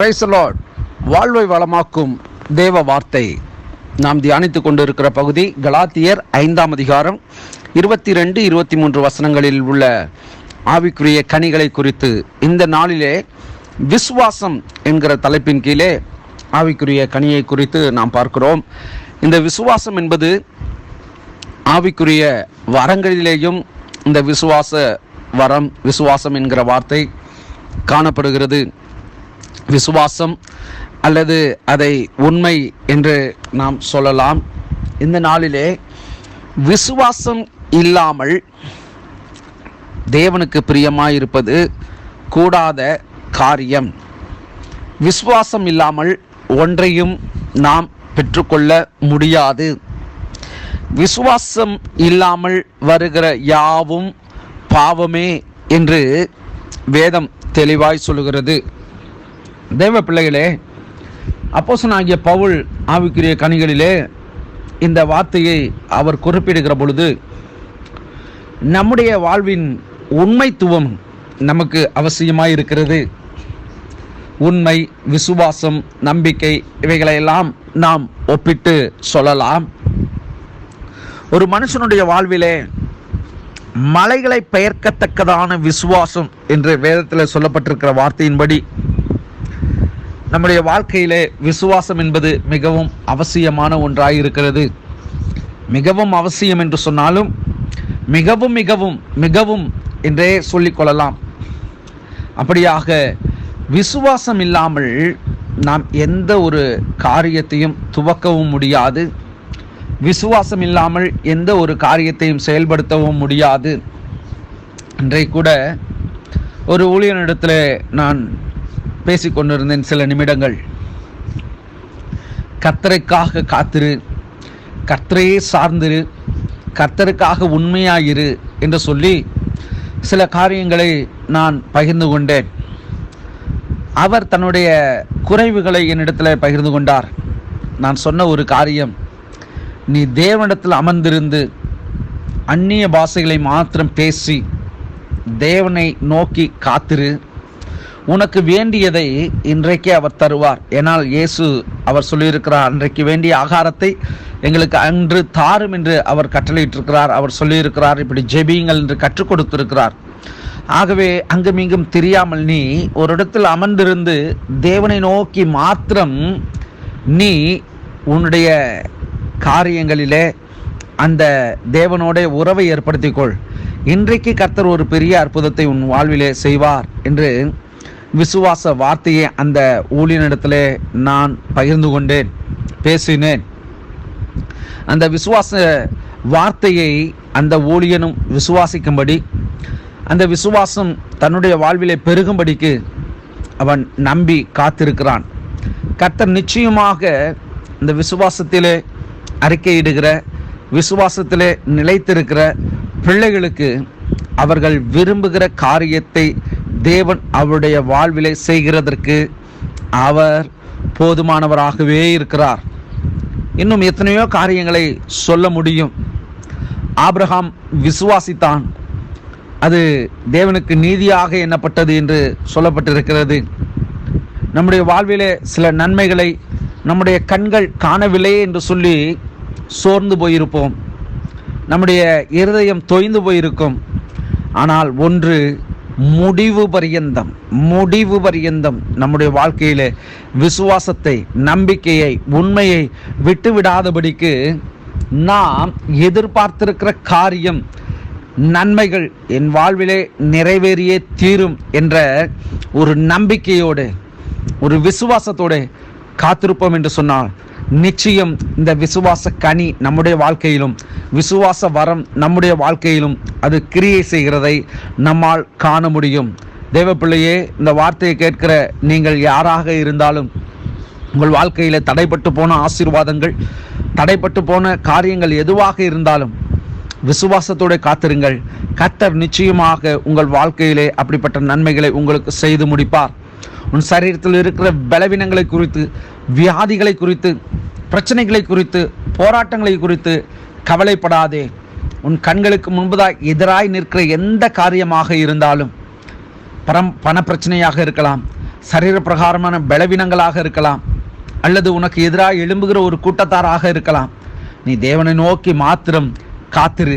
Praise வாழ்வை வளமாக்கும் தேவ வார்த்தை. நாம் தியானித்துக் கொண்டிருக்கிற பகுதி கலாத்தியர் ஐந்தாம் அதிகாரம் இருபத்தி ரெண்டு இருபத்தி மூன்று வசனங்களில் உள்ள ஆவிக்குரிய கனிகளை குறித்து. இந்த நாளிலே விசுவாசம் என்கிற தலைப்பின் கீழே ஆவிக்குரிய கனியை குறித்து நாம் பார்க்கிறோம். இந்த விசுவாசம் என்பது ஆவிக்குரிய வரங்களிலேயும் இந்த விசுவாச வரம் விசுவாசம் என்கிற வார்த்தை காணப்படுகிறது. விசுவாசம் அல்லது அதை உண்மை என்று நாம் சொல்லலாம். இந்த நாளிலே விசுவாசம் இல்லாமல் தேவனுக்கு பிரியமாயிருப்பது கூடாத காரியம். விசுவாசம் இல்லாமல் ஒன்றையும் நாம் பெற்றுக்கொள்ள முடியாது. விசுவாசம் இல்லாமல் வருகிற யாவும் பாவமே என்று வேதம் தெளிவாய் சொல்லுகிறது. தேவ பிள்ளைகளே அப்போசனாகிய பவுல் ஆவிக்குரிய கனிகளிலே இந்த வார்த்தையை அவர் குறிப்பிடுகிற பொழுது நம்முடைய வாழ்வின் உண்மைத்துவம் நமக்கு அவசியமாய் இருக்கிறது உண்மை விசுவாசம் நம்பிக்கை இவைகளையெல்லாம் நாம் ஒப்பிட்டு சொல்லலாம். ஒரு மனுஷனுடைய வாழ்விலே மலைகளை பெயர்க்கத்தக்கதான விசுவாசம் என்று வேதத்தில் சொல்லப்பட்டிருக்கிற வார்த்தையின்படி நம்முடைய வாழ்க்கையிலே விசுவாசம் என்பது மிகவும் அவசியமான ஒன்றாக இருக்கிறது மிகவும் அவசியம் என்று சொன்னாலும் மிகவும் மிகவும் மிகவும் என்றே சொல்லிக்கொள்ளலாம் அப்படியாக விசுவாசம் இல்லாமல் நாம் எந்த ஒரு காரியத்தையும் துவக்கவும் முடியாது. விசுவாசம் இல்லாமல் எந்த ஒரு காரியத்தையும் செயல்படுத்தவும் முடியாது. இன்றை கூட ஒரு ஊழியனிடத்தில் நான் பேசிக்கொண்டிருந்தேன் சில நிமிடங்கள். கத்தரைக்காக காத்திரு கத்தரையே சார்ந்திரு கர்த்தருக்காக உண்மையாயிரு என்று சொல்லி சில காரியங்களை நான் பகிர்ந்து கொண்டேன். அவர் தன்னுடைய குறைவுகளை என்னிடத்தில் பகிர்ந்து கொண்டார். நான் சொன்ன ஒரு காரியம் நீ தேவனிடத்தில் அமர்ந்திருந்து அந்நிய பாஷைகளை மாத்திரம் பேசி தேவனை நோக்கி காத்திரு. உனக்கு வேண்டியதை இன்றைக்கே அவர் தருவார். ஏனால் இயேசு அவர் சொல்லியிருக்கிறார் அன்றைக்கு வேண்டிய ஆகாரத்தை எங்களுக்கு அன்று தாரும் என்று அவர் கட்டளையிட்டிருக்கிறார். அவர் சொல்லியிருக்கிறார் இப்படி ஜெபியுங்கள் என்று கற்றுக் கொடுத்திருக்கிறார். ஆகவே அங்குமிங்கும் தெரியாமல் நீ ஒரு இடத்தில் அமர்ந்திருந்து தேவனை நோக்கி மாத்திரம் நீ உன்னுடைய காரியங்களிலே அந்த தேவனோட உறவை ஏற்படுத்திக்கொள். இன்றைக்கு கர்த்தர் ஒரு பெரிய அற்புதத்தை உன் வாழ்விலே செய்வார் என்று விசுவாச வார்த்தையை அந்த ஊழியனிடத்திலே நான் பகிர்ந்து கொண்டேன் பேசினேன். அந்த விசுவாச வார்த்தையை அந்த ஊழியனும் விசுவாசிக்கும்படி அந்த விசுவாசம் தன்னுடைய வாழ்விலே பெருகும்படிக்கு அவன் நம்பி காத்திருக்கிறான். கர்த்தர் நிச்சயமாக இந்த விசுவாசத்திலே அறிக்கையிடுகிற விசுவாசத்திலே நிலைத்திருக்கிற பிள்ளைகளுக்கு அவர்கள் விரும்புகிற காரியத்தை தேவன் அவருடைய வாழ்விலை செய்கிறதற்கு அவர் போதுமானவராகவே இருக்கிறார். இன்னும் எத்தனையோ காரியங்களை சொல்ல முடியும். ஆப்ரஹாம் விசுவாசித்தான். அது தேவனுக்கு நீதியாக எண்ணப்பட்டது என்று சொல்லப்பட்டிருக்கிறது. நம்முடைய வாழ்விலே சில நன்மைகளை நம்முடைய கண்கள் காணவில்லை என்று சொல்லி சோர்ந்து போயிருப்போம். நம்முடைய இருதயம் தொய்ந்து போயிருக்கும். ஆனால் ஒன்று முடிவு பரியந்தம் முடிவு பரியந்தம். நம்முடைய வாழ்க்கையில விசுவாசத்தை நம்பிக்கையை உண்மையை விட்டுவிடாதபடிக்கு நாம் எதிர்பார்த்திருக்கிற காரியம் நன்மைகள் என் வாழ்விலே நிறைவேறியே தீரும் என்ற ஒரு நம்பிக்கையோடு ஒரு விசுவாசத்தோடு காத்திருப்போம் என்று சொன்னால் நிச்சயம் இந்த விசுவாச கனி நம்முடைய வாழ்க்கையிலும் விசுவாச வரம் நம்முடைய வாழ்க்கையிலும் அது கிரியை செய்கிறதை நம்மால் காண முடியும். தேவப்பிள்ளையே இந்த வார்த்தையை கேட்கிற நீங்கள் யாராக இருந்தாலும் உங்கள் வாழ்க்கையில் தடைப்பட்டு போன ஆசீர்வாதங்கள் தடைப்பட்டு போன காரியங்கள் எதுவாக இருந்தாலும் விசுவாசத்தோடு காத்திருங்கள். கத்தர் நிச்சயமாக உங்கள் வாழ்க்கையிலே அப்படிப்பட்ட நன்மைகளை உங்களுக்கு செய்து முடிப்பார். உன் சரீரத்தில் இருக்கிற பலவீனங்களை குறித்து வியாதிகளை குறித்து பிரச்சனைகளை குறித்து போராட்டங்களை குறித்து கவலைப்படாதே. உன் கண்களுக்கு முன்பதாய் எதிராய் நிற்கிற எந்த காரியமாக இருந்தாலும் பரம் பண பிரச்சனையாக இருக்கலாம் சரீர பிரகாரமான பலவீனங்களாக இருக்கலாம் அல்லது உனக்கு எதிராக எழும்புகிற ஒரு கூட்டத்தாராக இருக்கலாம். நீ தேவனை நோக்கி மாத்திரம் காத்திரு.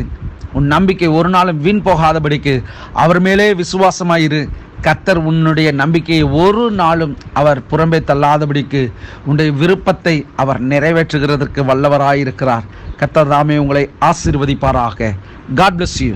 உன் நம்பிக்கை ஒரு நாளும் வீண் போகாதபடிக்கு அவர் மேலே விசுவாசமாயிரு. கர்த்தர் உன்னுடைய நம்பிக்கையை ஒரு நாளும் அவர் புறம்பே தள்ளாதபடிக்கு உன்னுடைய விருப்பத்தை அவர் நிறைவேற்றுகிறதற்கு வல்லவராயிருக்கிறார். கர்த்தர் தாமே உங்களை ஆசீர்வதிப்பாராக. God bless you